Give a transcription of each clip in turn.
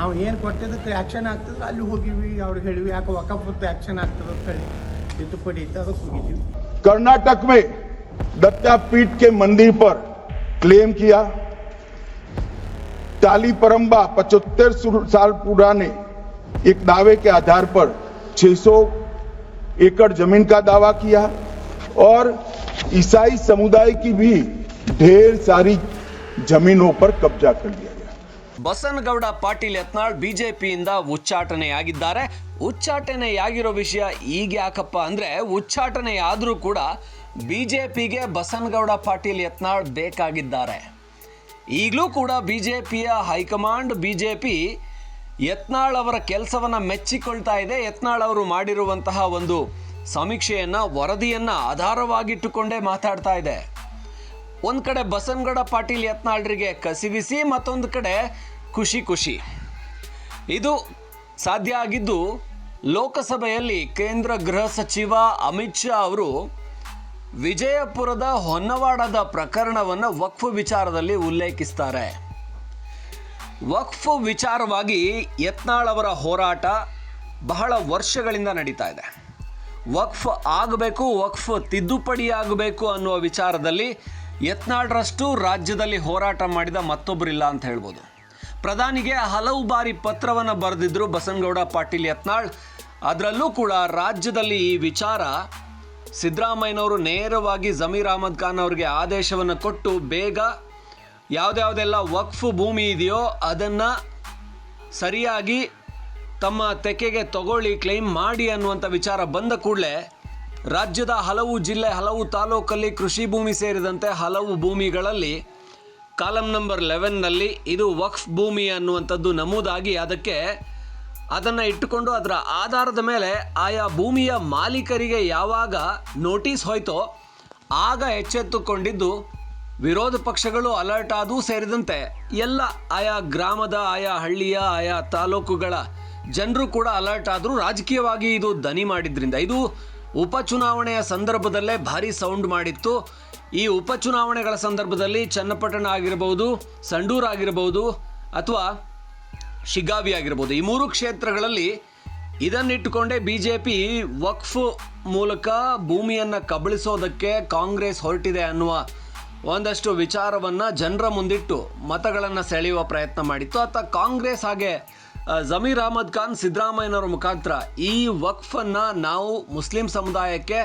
ನಾವು ಏನು ಕೊಟ್ಟಿದ್ದಕ್ಕೆ ಆ್ಯಕ್ಷನ್ ಆಗ್ತದ್ರೆ ಅಲ್ಲಿ ಹೋಗಿವಿ ಅವ್ರಿಗೆ ಹೇಳಿವಿ ಯಾಕೆ ವಕಫತ್ತು ಆ್ಯಕ್ಷನ್ ಆಗ್ತದೆ ಅಂತ ಹೇಳಿ ತಿದ್ದುಪಡಿ ಇತ್ತು ಅದಕ್ಕೆ ಹೋಗಿದ್ದೀವಿ कर्नाटक में दत्तापीठ के मंदिर पर क्लेम किया टाली परंबा पचहत्तर साल पुराने एक दावे के आधार पर 600 एकड़ जमीन का दावा किया और ईसाई समुदाय की भी ढेर सारी जमीनों पर कब्जा कर लिया गया ಬಸನಗೌಡ ಪಾಟೀಲ್ ಯತ್ನಾಳ್ ಬಿಜೆಪಿಯಿಂದ ಉಚ್ಚಾಟನೆಯಾಗಿದ್ದಾರೆ. ಉಚ್ಚಾಟನೆಯಾಗಿರೋ ವಿಷಯ ಈಗ ಯಾಕಪ್ಪ ಅಂದರೆ ಉಚ್ಚಾಟನೆಯಾದರೂ ಕೂಡ ಬಿಜೆಪಿಗೆ ಬಸನಗೌಡ ಪಾಟೀಲ್ ಯತ್ನಾಳ್ ಬೇಕಾಗಿದ್ದಾರೆ. ಈಗಲೂ ಕೂಡ ಬಿಜೆಪಿಯ ಹೈಕಮಾಂಡ್ ಬಿಜೆಪಿ ಯತ್ನಾಳ್ ಅವರ ಕೆಲಸವನ್ನು ಮೆಚ್ಚಿಕೊಳ್ತಾ ಇದೆ. ಯತ್ನಾಳ್ ಅವರು ಮಾಡಿರುವಂತಹ ಒಂದು ಸಮೀಕ್ಷೆಯನ್ನು, ವರದಿಯನ್ನು ಆಧಾರವಾಗಿಟ್ಟುಕೊಂಡೇ ಮಾತಾಡ್ತಾ ಇದೆ. ಒಂದು ಕಡೆ ಬಸನ್ಗೌಡ ಪಾಟೀಲ್ ಯತ್ನಾಳ್ರಿಗೆ ಕಸಿವಿಸಿ, ಮತ್ತೊಂದು ಕಡೆ ಖುಷಿ ಖುಷಿ. ಇದು ಸಾಧ್ಯ ಆಗಿದ್ದು ಲೋಕಸಭೆಯಲ್ಲಿ ಕೇಂದ್ರ ಗೃಹ ಸಚಿವ ಅಮಿತ್ ಶಾ ಅವರು ವಿಜಯಪುರದ ಹೊನ್ನವಾಡದ ಪ್ರಕರಣವನ್ನು ವಕ್ಫ್ ವಿಚಾರದಲ್ಲಿ ಉಲ್ಲೇಖಿಸ್ತಾರೆ. ವಕ್ಫ್ ವಿಚಾರವಾಗಿ ಯತ್ನಾಳ್ ಅವರ ಹೋರಾಟ ಬಹಳ ವರ್ಷಗಳಿಂದ ನಡೀತಾ ಇದೆ. ವಕ್ಫ್ ಆಗಬೇಕು, ವಕ್ಫ್ ತಿದ್ದುಪಡಿ ಆಗಬೇಕು ಅನ್ನುವ ವಿಚಾರದಲ್ಲಿ ಯತ್ನಾಳರಷ್ಟು ರಾಜ್ಯದಲ್ಲಿ ಹೋರಾಟ ಮಾಡಿದ ಮತ್ತೊಬ್ಬರಿಲ್ಲ ಅಂತ ಹೇಳ್ಬೋದು. ಪ್ರಧಾನಿಗೆ ಹಲವು ಬಾರಿ ಪತ್ರವನ್ನು ಬರೆದಿದ್ದರು ಬಸನಗೌಡ ಪಾಟೀಲ್ ಯತ್ನಾಳ್. ಅದರಲ್ಲೂ ಕೂಡ ರಾಜ್ಯದಲ್ಲಿ ಈ ವಿಚಾರ, ಸಿದ್ದರಾಮಯ್ಯನವರು ನೇರವಾಗಿ ಜಮೀರ್ ಅಹಮದ್ ಖಾನ್ ಅವರಿಗೆ ಆದೇಶವನ್ನು ಕೊಟ್ಟು ಬೇಗ ಯಾವುದ್ಯಾವುದೆಲ್ಲ ವಕ್ಫ್ ಭೂಮಿ ಇದೆಯೋ ಅದನ್ನು ಸರಿಯಾಗಿ ತಮ್ಮ ತೆಕೆಗೆ ತಗೊಳ್ಳಿ, ಕ್ಲೈಮ್ ಮಾಡಿ ಅನ್ನುವಂಥ ವಿಚಾರ ಬಂದ ಕೂಡಲೇ ರಾಜ್ಯದ ಹಲವು ಜಿಲ್ಲೆ, ಹಲವು ತಾಲೂಕಲ್ಲಿ ಕೃಷಿ ಭೂಮಿ ಸೇರಿದಂತೆ ಹಲವು ಭೂಮಿಗಳಲ್ಲಿ ಕಾಲಂ ನಂಬರ್ ಲೆವೆನ್ನಲ್ಲಿ ಇದು ವಕ್ಫ್ ಭೂಮಿ ಅನ್ನುವಂಥದ್ದು ನಮೂದಾಗಿ ಅದಕ್ಕೆ ಅದನ್ನು ಇಟ್ಟುಕೊಂಡು ಅದರ ಆಧಾರದ ಮೇಲೆ ಆಯಾ ಭೂಮಿಯ ಮಾಲೀಕರಿಗೆ ಯಾವಾಗ ನೋಟಿಸ್ ಹೋಯ್ತೋ ಆಗ ಎಚ್ಚೆತ್ತುಕೊಂಡಿದ್ದು ವಿರೋಧ ಪಕ್ಷಗಳು ಅಲರ್ಟ್ ಆದೂ ಸೇರಿದಂತೆ ಎಲ್ಲ ಆಯಾ ಗ್ರಾಮದ, ಆಯಾ ಹಳ್ಳಿಯ, ಆಯಾ ತಾಲೂಕುಗಳ ಜನರು ಕೂಡ ಅಲರ್ಟ್ ಆದರೂ ರಾಜಕೀಯವಾಗಿ ಇದು ದನಿ ಮಾಡಿದ್ರಿಂದ. ಇದು ಉಪಚುನಾವಣೆಯ ಸಂದರ್ಭದಲ್ಲೇ ಭಾರಿ ಸೌಂಡ್ ಮಾಡಿತ್ತು. ಈ ಉಪಚುನಾವಣೆಗಳ ಸಂದರ್ಭದಲ್ಲಿ ಚನ್ನಪಟ್ಟಣ ಆಗಿರಬಹುದು, ಸಂಡೂರು ಆಗಿರಬಹುದು ಅಥವಾ ಶಿಗಾವಿ ಆಗಿರ್ಬೋದು ಈ ಮೂರು ಕ್ಷೇತ್ರಗಳಲ್ಲಿ ಇದನ್ನಿಟ್ಟುಕೊಂಡೇ ಬಿ ಜೆ ಪಿ ವಕ್ಫ್ ಮೂಲಕ ಭೂಮಿಯನ್ನು ಕಬಳಿಸೋದಕ್ಕೆ ಕಾಂಗ್ರೆಸ್ ಹೊರಟಿದೆ ಅನ್ನುವ ಒಂದಷ್ಟು ವಿಚಾರವನ್ನು ಜನರ ಮುಂದಿಟ್ಟು ಮತಗಳನ್ನು ಸೆಳೆಯುವ ಪ್ರಯತ್ನ ಮಾಡಿತ್ತು. ಅಥವಾ ಕಾಂಗ್ರೆಸ್ ಹಾಗೆ ಜಮೀರ್ ಅಹಮದ್ ಖಾನ್, ಸಿದ್ದರಾಮಯ್ಯನವರ ಮುಖಾಂತರ ಈ ವಕ್ಫನ್ನು ನಾವು ಮುಸ್ಲಿಂ ಸಮುದಾಯಕ್ಕೆ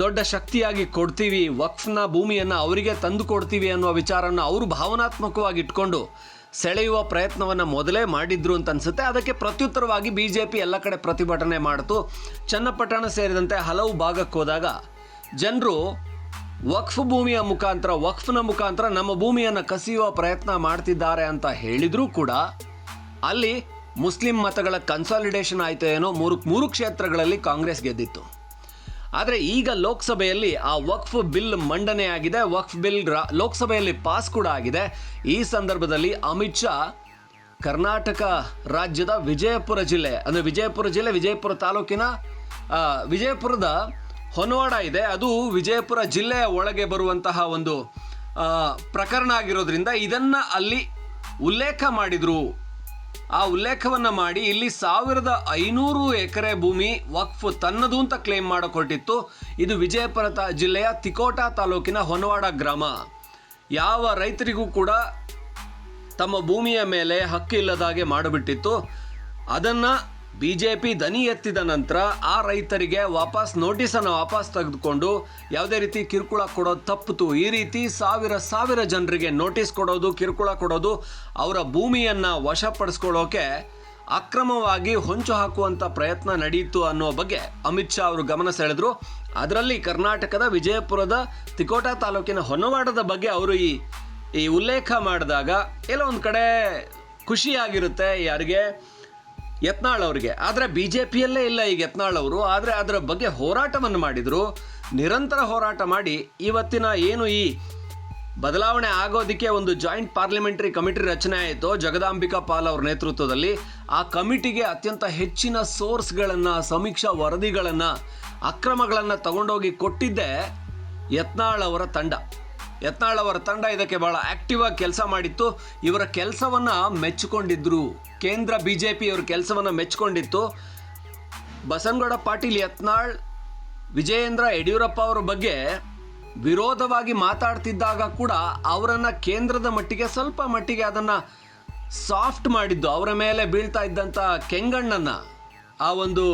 ದೊಡ್ಡ ಶಕ್ತಿಯಾಗಿ ಕೊಡ್ತೀವಿ, ವಕ್ಫ್ನ ಭೂಮಿಯನ್ನು ಅವರಿಗೆ ತಂದು ಕೊಡ್ತೀವಿ ಅನ್ನುವ ವಿಚಾರನ ಅವರು ಭಾವನಾತ್ಮಕವಾಗಿ ಇಟ್ಕೊಂಡು ಸೆಳೆಯುವ ಪ್ರಯತ್ನವನ್ನು ಮೊದಲೇ ಮಾಡಿದ್ರು ಅಂತ ಅನಿಸುತ್ತೆ. ಅದಕ್ಕೆ ಪ್ರತ್ಯುತ್ತರವಾಗಿ ಬಿ ಜೆ ಪಿ ಎಲ್ಲ ಕಡೆ ಪ್ರತಿಭಟನೆ ಮಾಡಿತು. ಚನ್ನಪಟ್ಟಣ ಸೇರಿದಂತೆ ಹಲವು ಭಾಗಕ್ಕೆ ಹೋದಾಗ ಜನರು ವಕ್ಫ್ ಭೂಮಿಯ ಮುಖಾಂತರ, ವಕ್ಫ್ನ ಮುಖಾಂತರ ನಮ್ಮ ಭೂಮಿಯನ್ನು ಕಸಿಯುವ ಪ್ರಯತ್ನ ಮಾಡ್ತಿದ್ದಾರೆ ಅಂತ ಹೇಳಿದರೂ ಕೂಡ ಅಲ್ಲಿ ಮುಸ್ಲಿಂ ಮತಗಳ ಕನ್ಸಾಲಿಡೇಷನ್ ಆಯಿತು ಏನೋ ಮೂರು ಮೂರು ಕ್ಷೇತ್ರಗಳಲ್ಲಿ ಕಾಂಗ್ರೆಸ್ ಗೆದ್ದಿತ್ತು. ಆದರೆ ಈಗ ಲೋಕಸಭೆಯಲ್ಲಿ ಆ ವಕ್ಫ್ ಬಿಲ್ ಮಂಡನೆ ಆಗಿದೆ. ವಕ್ಫ್ ಬಿಲ್ ಲೋಕಸಭೆಯಲ್ಲಿ ಪಾಸ್ ಕೂಡ ಆಗಿದೆ. ಈ ಸಂದರ್ಭದಲ್ಲಿ ಅಮಿತ್ ಶಾ ಕರ್ನಾಟಕ ರಾಜ್ಯದ ವಿಜಯಪುರ ಜಿಲ್ಲೆ, ಅಂದರೆ ವಿಜಯಪುರ ಜಿಲ್ಲೆ, ವಿಜಯಪುರ ತಾಲೂಕಿನ ವಿಜಯಪುರದ ಹೊನವಾಡ ಇದೆ. ಅದು ವಿಜಯಪುರ ಜಿಲ್ಲೆಯ ಒಳಗೆ ಬರುವಂತಹ ಒಂದು ಪ್ರಕರಣ ಆಗಿರೋದ್ರಿಂದ ಇದನ್ನು ಅಲ್ಲಿ ಉಲ್ಲೇಖ ಮಾಡಿದ್ರು. ಆ ಉಲ್ಲೇಖವನ್ನ ಮಾಡಿ ಇಲ್ಲಿ ಸಾವಿರದ ಐನೂರು ಎಕರೆ ಭೂಮಿ ವಕ್ಫ್ ತನ್ನದು ಅಂತ ಕ್ಲೇಮ್ ಮಾಡಿಕೊಟ್ಟಿತ್ತು. ಇದು ವಿಜಯಪುರ ಜಿಲ್ಲೆಯ ತಿಕೋಟ ತಾಲೂಕಿನ ಹೊನವಾಡ ಗ್ರಾಮ. ಯಾವ ರೈತರಿಗೂ ಕೂಡ ತಮ್ಮ ಭೂಮಿಯ ಮೇಲೆ ಹಕ್ಕಿಲ್ಲದಾಗೆ ಮಾಡಿಬಿಟ್ಟಿತ್ತು. ಅದನ್ನ ಬಿ ಜೆ ಪಿ ದನಿ ಎತ್ತಿದ ನಂತರ ಆ ರೈತರಿಗೆ ವಾಪಸ್ ನೋಟಿಸನ್ನು ವಾಪಸ್ ತೆಗೆದುಕೊಂಡು ಯಾವುದೇ ರೀತಿ ಕಿರುಕುಳ ಕೊಡೋದು ತಪ್ಪಿತು. ಈ ರೀತಿ ಸಾವಿರ ಸಾವಿರ ಜನರಿಗೆ ನೋಟಿಸ್ ಕೊಡೋದು, ಕಿರುಕುಳ ಕೊಡೋದು, ಅವರ ಭೂಮಿಯನ್ನು ವಶಪಡಿಸ್ಕೊಳ್ಳೋಕೆ ಅಕ್ರಮವಾಗಿ ಹೊಂಚು ಹಾಕುವಂಥ ಪ್ರಯತ್ನ ನಡೆಯಿತು ಅನ್ನೋ ಬಗ್ಗೆ ಅಮಿತ್ ಶಾ ಅವರು ಗಮನ ಸೆಳೆದರು. ಅದರಲ್ಲಿ ಕರ್ನಾಟಕದ ವಿಜಯಪುರದ ತಿಕೋಟ ತಾಲೂಕಿನ ಹೊನ್ನವಾಡದ ಬಗ್ಗೆ ಅವರು ಈ ಈ ಉಲ್ಲೇಖ ಮಾಡಿದಾಗ, ಎಲ್ಲ ಒಂದು ಕಡೆ ಖುಷಿಯಾಗಿರುತ್ತೆ ಯಾರಿಗೆ. ಯತ್ನಾಳ್ ಅವರಿಗೆ. ಆದರೆ ಬಿ ಜೆ ಪಿಯಲ್ಲೇ ಇಲ್ಲ ಈಗ ಯತ್ನಾಳ್ ಅವರು. ಆದರೆ ಅದರ ಬಗ್ಗೆ ಹೋರಾಟವನ್ನು ಮಾಡಿದರು. ನಿರಂತರ ಹೋರಾಟ ಮಾಡಿ ಇವತ್ತಿನ ಏನು ಈ ಬದಲಾವಣೆ ಆಗೋದಕ್ಕೆ ಒಂದು ಜಾಯಿಂಟ್ ಪಾರ್ಲಿಮೆಂಟರಿ ಕಮಿಟಿ ರಚನೆ ಆಯಿತು, ಜಗದಾಂಬಿಕಾ ಪಾಲ್ ಅವರ ನೇತೃತ್ವದಲ್ಲಿ, ಆ ಕಮಿಟಿಗೆ ಅತ್ಯಂತ ಹೆಚ್ಚಿನ ಸೋರ್ಸ್ಗಳನ್ನು, ಸಮೀಕ್ಷಾ ವರದಿಗಳನ್ನು, ಅಕ್ರಮಗಳನ್ನು ತಗೊಂಡೋಗಿ ಕೊಟ್ಟಿದ್ದೆ ಯತ್ನಾಳ್ ಅವರ ತಂಡ. ಯತ್ನಾಳ್ ಅವರ ತಂಡ ಇದಕ್ಕೆ ಬಹಳ ಆಕ್ಟಿವ್ ಆಗಿ ಕೆಲಸ ಮಾಡಿತ್ತು. ಇವರ ಕೆಲಸವನ್ನ ಮೆಚ್ಚಿಕೊಂಡಿದ್ರು. ಕೇಂದ್ರ ಬಿಜೆಪಿ ಇವರ ಕೆಲಸವನ್ನ ಮೆಚ್ಚಿಕೊಂಡಿತ್ತು. ಬಸನಗೌಡ ಪಾಟೀಲ್ ಯತ್ನಾಳ್, ವಿಜಯೇಂದ್ರ ಯಡಿಯೂರಪ್ಪ ಅವರ ಬಗ್ಗೆ ವಿರೋಧವಾಗಿ ಮಾತಾಡ್ತಿದ್ದಾಗ ಕೂಡ ಅವರನ್ನು ಕೇಂದ್ರದ ಮಟ್ಟಿಗೆ ಸ್ವಲ್ಪ ಮಟ್ಟಿಗೆ ಅದನ್ನ ಸಾಫ್ಟ್ ಮಾಡಿದ್ದು, ಅವರ ಮೇಲೆ ಬೀಳ್ತಾ ಇದ್ದಂಥ ಕೆಂಗಣ್ಣನ ಆ ಒಂದು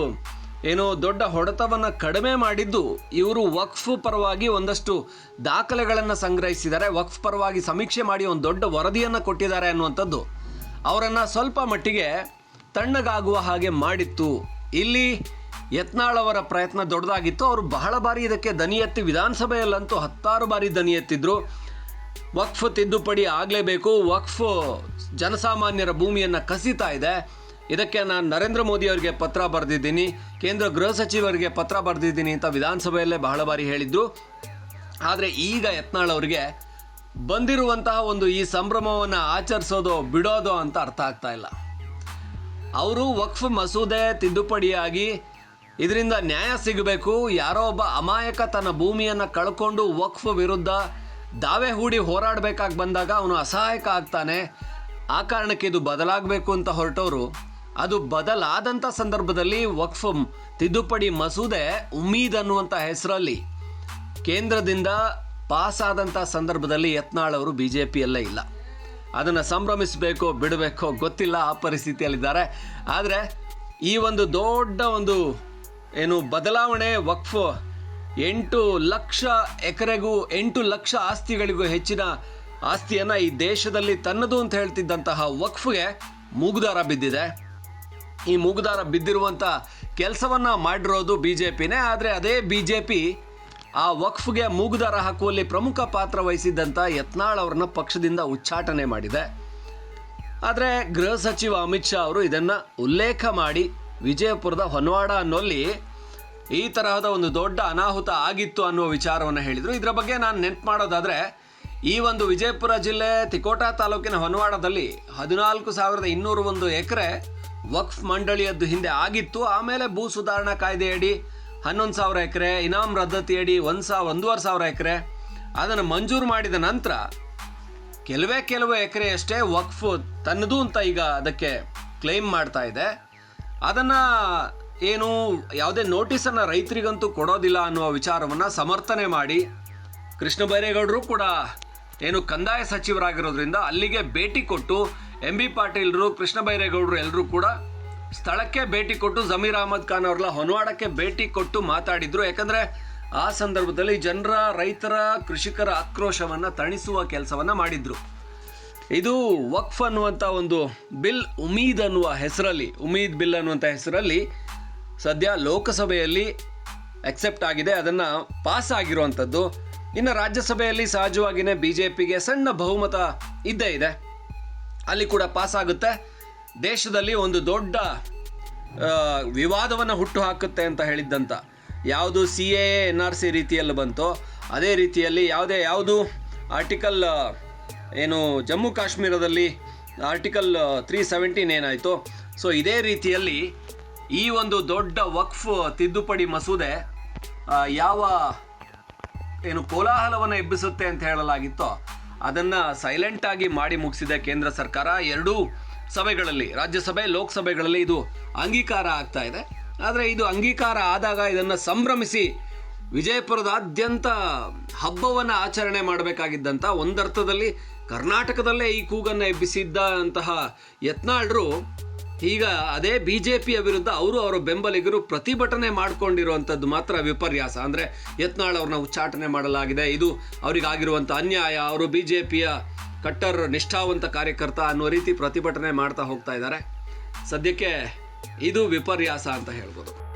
ಏನೋ ದೊಡ್ಡ ಹೊಡೆತವನ್ನು ಕಡಿಮೆ ಮಾಡಿದ್ದು. ಇವರು ವಕ್ಫ್ ಪರವಾಗಿ ಒಂದಷ್ಟು ದಾಖಲೆಗಳನ್ನು ಸಂಗ್ರಹಿಸಿದ್ದಾರೆ. ವಕ್ಫ್ ಪರವಾಗಿ ಸಮೀಕ್ಷೆ ಮಾಡಿ ಒಂದು ದೊಡ್ಡ ವರದಿಯನ್ನು ಕೊಟ್ಟಿದ್ದಾರೆ ಅನ್ನುವಂಥದ್ದು. ಅವರನ್ನು ಸ್ವಲ್ಪ ಮಟ್ಟಿಗೆ ತಣ್ಣಗಾಗುವ ಹಾಗೆ ಮಾಡಿತ್ತು. ಇಲ್ಲಿ ಯತ್ನಾಳ್ ಅವರ ಪ್ರಯತ್ನ ದೊಡ್ಡದಾಗಿತ್ತು. ಅವರು ಬಹಳ ಬಾರಿ ಇದಕ್ಕೆ ದನಿ ಎತ್ತಿ ವಿಧಾನಸಭೆಯಲ್ಲಂತೂ ಹತ್ತಾರು ಬಾರಿ ದನಿ ಎತ್ತಿದ್ರು. ವಕ್ಫ್ ತಿದ್ದುಪಡಿ ಆಗಲೇಬೇಕು. ವಕ್ಫ್ ಜನಸಾಮಾನ್ಯರ ಭೂಮಿಯನ್ನು ಕಸಿತಾ ಇದೆ. ಇದಕ್ಕೆ ನಾನು ನರೇಂದ್ರ ಮೋದಿ ಅವರಿಗೆ ಪತ್ರ ಬರೆದಿದ್ದೀನಿ, ಕೇಂದ್ರ ಗೃಹ ಸಚಿವರಿಗೆ ಪತ್ರ ಬರೆದಿದ್ದೀನಿ ಅಂತ ವಿಧಾನಸಭೆಯಲ್ಲೇ ಬಹಳ ಬಾರಿ ಹೇಳಿದ್ರು ಆದರೆ ಈಗ ಯತ್ನಾಳ್ ಅವರಿಗೆ ಬಂದಿರುವಂತಹ ಒಂದು ಈ ಸಂಭ್ರಮವನ್ನು ಆಚರಿಸೋದು ಬಿಡೋದು ಅಂತ ಅರ್ಥ ಆಗ್ತಾ ಇಲ್ಲ. ಅವರು ವಕ್ಫ್ ಮಸೂದೆ ತಿದ್ದುಪಡಿಯಾಗಿ ಇದರಿಂದ ನ್ಯಾಯ ಸಿಗಬೇಕು, ಯಾರೋ ಒಬ್ಬ ಅಮಾಯಕ ತನ್ನ ಭೂಮಿಯನ್ನು ಕಳ್ಕೊಂಡು ವಕ್ಫ್ ವಿರುದ್ಧ ದಾವೆ ಹೂಡಿ ಹೋರಾಡಬೇಕಾಗಿ ಬಂದಾಗ ಅವನು ಅಸಹಾಯಕ ಆಗ್ತಾನೆ. ಆ ಕಾರಣಕ್ಕೆ ಇದು ಬದಲಾಗಬೇಕು ಅಂತ ಹೊರಟವರು ಅದು ಬದಲಾದಂಥ ಸಂದರ್ಭದಲ್ಲಿ ವಕ್ಫ್ ತಿದ್ದುಪಡಿ ಮಸೂದೆ ಉಮೀದ್ ಅನ್ನುವಂಥ ಹೆಸರಲ್ಲಿ ಕೇಂದ್ರದಿಂದ ಪಾಸ್ ಆದಂಥ ಸಂದರ್ಭದಲ್ಲಿ ಯತ್ನಾಳ್ ಅವರು ಬಿ ಜೆ ಪಿಯಲ್ಲೇ ಇಲ್ಲ. ಅದನ್ನು ಸಂಭ್ರಮಿಸಬೇಕೋ ಬಿಡಬೇಕೋ ಗೊತ್ತಿಲ್ಲ, ಆ ಪರಿಸ್ಥಿತಿಯಲ್ಲಿದ್ದಾರೆ. ಆದರೆ ಈ ಒಂದು ದೊಡ್ಡ ಒಂದು ಏನು ಬದಲಾವಣೆ ವಕ್ಫ್ ಎಂಟು ಲಕ್ಷ ಎಕರೆಗೂ, ಎಂಟು ಲಕ್ಷ ಆಸ್ತಿಗಳಿಗೂ ಹೆಚ್ಚಿನ ಆಸ್ತಿಯನ್ನು ಈ ದೇಶದಲ್ಲಿ ತನ್ನದು ಅಂತ ಹೇಳ್ತಿದ್ದಂತಹ ವಕ್ಫ್ಗೆ ಮೂಗುದಾರ ಬಿದ್ದಿದೆ. ಈ ಮೂಗುದಾರ ಬಿದ್ದಿರುವಂಥ ಕೆಲಸವನ್ನು ಮಾಡಿರೋದು ಬಿ ಜೆ ಪಿನೇ ಆದರೆ ಅದೇ ಬಿ ಜೆ ಪಿ ಆ ವಕ್ಫ್ಗೆ ಮೂಗುದಾರ ಹಾಕುವಲ್ಲಿ ಪ್ರಮುಖ ಪಾತ್ರ ವಹಿಸಿದ್ದಂಥ ಯತ್ನಾಳ್ ಅವ್ರನ್ನ ಪಕ್ಷದಿಂದ ಉಚ್ಚಾಟನೆ ಮಾಡಿದೆ. ಆದರೆ ಗೃಹ ಸಚಿವ ಅಮಿತ್ ಶಾ ಅವರು ಇದನ್ನು ಉಲ್ಲೇಖ ಮಾಡಿ ವಿಜಯಪುರದ ಹೊನವಾಡ ಅನ್ನೋಲ್ಲಿ ಈ ತರಹದ ಒಂದು ದೊಡ್ಡ ಅನಾಹುತ ಆಗಿತ್ತು ಅನ್ನುವ ವಿಚಾರವನ್ನು ಹೇಳಿದರು. ಇದರ ಬಗ್ಗೆ ನಾನು ನೆನ್ಪು ಮಾಡೋದಾದರೆ, ಈ ಒಂದು ವಿಜಯಪುರ ಜಿಲ್ಲೆ ತಿಕೋಟಾ ತಾಲೂಕಿನ ಹೊನ್ವಾಡದಲ್ಲಿ ಹದಿನಾಲ್ಕು ಸಾವಿರದ ಇನ್ನೂರ ಒಂದು ಎಕರೆ ವಕ್ಫ್ ಮಂಡಳಿಯದ್ದು ಹಿಂದೆ ಆಗಿತ್ತು, ಆಮೇಲೆ ಭೂ ಸುಧಾರಣಾ ಕಾಯ್ದೆಯಡಿ ಹನ್ನೊಂದು ಸಾವಿರ ಎಕರೆ, ಇನಾಮ್ ರದ್ದತಿಯಡಿ ಒಂದು ಸಾವಿರ ಒಂದೂವರೆ ಸಾವಿರ ಎಕರೆ. ಅದನ್ನು ಮಂಜೂರು ಮಾಡಿದ ನಂತರ ಕೆಲವೇ ಕೆಲವು ಎಕರೆಯಷ್ಟೇ ವಕ್ಫ್ ತನ್ನದು ಅಂತ ಈಗ ಅದಕ್ಕೆ ಕ್ಲೈಮ್ ಮಾಡ್ತಾ ಇದೆ. ಅದನ್ನು ಏನು, ಯಾವುದೇ ನೋಟಿಸನ್ನು ರೈತರಿಗಂತೂ ಕೊಡೋದಿಲ್ಲ ಅನ್ನುವ ವಿಚಾರವನ್ನು ಸಮರ್ಥನೆ ಮಾಡಿ ಕೃಷ್ಣ ಬೈರೇಗೌಡರು ಕೂಡ ಏನು ಕಂದಾಯ ಸಚಿವರಾಗಿರೋದ್ರಿಂದ ಅಲ್ಲಿಗೆ ಭೇಟಿ ಕೊಟ್ಟು ಎಂ ಬಿ ಪಾಟೀಲ್ರು, ಕೃಷ್ಣ ಬೈರೇಗೌಡರು ಎಲ್ಲರೂ ಕೂಡ ಸ್ಥಳಕ್ಕೆ ಭೇಟಿ ಕೊಟ್ಟು ಜಮೀರ್ ಅಹಮದ್ ಖಾನ್ ಅವ್ರಲ್ಲ ಹೊನವಾಡಕ್ಕೆ ಭೇಟಿ ಕೊಟ್ಟು ಮಾತಾಡಿದ್ರು. ಯಾಕಂದ್ರೆ ಆ ಸಂದರ್ಭದಲ್ಲಿ ಜನರ, ರೈತರ, ಕೃಷಿಕರ ಆಕ್ರೋಶವನ್ನು ತಣಿಸುವ ಕೆಲಸವನ್ನು ಮಾಡಿದ್ರು. ಇದು ವಕ್ಫ್ ಅನ್ನುವಂಥ ಒಂದು ಬಿಲ್, ಉಮೀದ್ ಅನ್ನುವ ಹೆಸರಲ್ಲಿ, ಉಮೀದ್ ಬಿಲ್ ಅನ್ನುವಂಥ ಹೆಸರಲ್ಲಿ ಸದ್ಯ ಲೋಕಸಭೆಯಲ್ಲಿ ಅಕ್ಸೆಪ್ಟ್ ಆಗಿದೆ. ಅದನ್ನು ಪಾಸ್ ಆಗಿರುವಂಥದ್ದು ಇನ್ನು ರಾಜ್ಯಸಭೆಯಲ್ಲಿ ಸಹಜವಾಗಿಯೇ ಬಿ ಜೆ ಪಿಗೆ ಸಣ್ಣ ಬಹುಮತ ಇದ್ದೇ ಇದೆ. ಅಲ್ಲಿ ಕೂಡ ಪಾಸ್ ಆಗುತ್ತೆ. ದೇಶದಲ್ಲಿ ಒಂದು ದೊಡ್ಡ ವಿವಾದವನ್ನು ಹುಟ್ಟು ಹಾಕುತ್ತೆ ಅಂತ ಹೇಳಿದ್ದಂತ ಯಾವುದು C A N R C ರೀತಿಯಲ್ಲಿ ಬಂತೋ, ಅದೇ ರೀತಿಯಲ್ಲಿ ಯಾವುದೇ ಯಾವುದು ಆರ್ಟಿಕಲ್ ಏನು ಜಮ್ಮು ಕಾಶ್ಮೀರದಲ್ಲಿ ಆರ್ಟಿಕಲ್ ತ್ರೀ ಸೆವೆಂಟೀನ್ ಏನಾಯಿತು, ಸೊ ಇದೇ ರೀತಿಯಲ್ಲಿ ಈ ಒಂದು ದೊಡ್ಡ ವಕ್ಫ್ ತಿದ್ದುಪಡಿ ಮಸೂದೆ ಯಾವ ಏನು ಕೋಲಾಹಲವನ್ನು ಎಬ್ಬಿಸುತ್ತೆ ಅಂತ ಹೇಳಲಾಗಿತ್ತೋ ಅದನ್ನ ಸೈಲೆಂಟ್ ಆಗಿ ಮಾಡಿ ಮುಗಿಸಿದೆ ಕೇಂದ್ರ ಸರ್ಕಾರ. ಎರಡೂ ಸಭೆಗಳಲ್ಲಿ, ರಾಜ್ಯಸಭೆ, ಲೋಕಸಭೆಗಳಲ್ಲಿ ಇದು ಅಂಗೀಕಾರ ಆಗ್ತಾ ಇದೆ. ಆದರೆ ಇದು ಅಂಗೀಕಾರ ಆದಾಗ ಇದನ್ನು ಸಂಭ್ರಮಿಸಿ ವಿಜಯಪುರದಾದ್ಯಂತ ಹಬ್ಬವನ್ನು ಆಚರಣೆ ಮಾಡಬೇಕಾಗಿದ್ದಂಥ ಒಂದರ್ಥದಲ್ಲಿ ಕರ್ನಾಟಕದಲ್ಲೇ ಈ ಕೂಗನ್ನು ಎಬ್ಬಿಸಿದ್ದಂತಹ ಯತ್ನಾಳ್ರು ಈಗ ಅದೇ ಬಿ ಜೆ ಪಿಯ ವಿರುದ್ಧ ಅವರು ಅವರ ಬೆಂಬಲಿಗರು ಪ್ರತಿಭಟನೆ ಮಾಡಿಕೊಂಡಿರುವಂಥದ್ದು ಮಾತ್ರ ವಿಪರ್ಯಾಸ. ಅಂದರೆ ಯತ್ನಾಳ್ ಅವ್ರನ್ನ ಉಚ್ಚಾಟನೆ ಮಾಡಲಾಗಿದೆ. ಇದು ಅವರಿಗಾಗಿರುವಂಥ ಅನ್ಯಾಯ. ಅವರು ಬಿ ಜೆ ಪಿಯ ಕಟ್ಟರ್, ನಿಷ್ಠಾವಂತ ಕಾರ್ಯಕರ್ತ ಅನ್ನೋ ರೀತಿ ಪ್ರತಿಭಟನೆ ಮಾಡ್ತಾ ಹೋಗ್ತಾ ಇದ್ದಾರೆ. ಸದ್ಯಕ್ಕೆ ಇದು ವಿಪರ್ಯಾಸ ಅಂತ ಹೇಳ್ಬೋದು.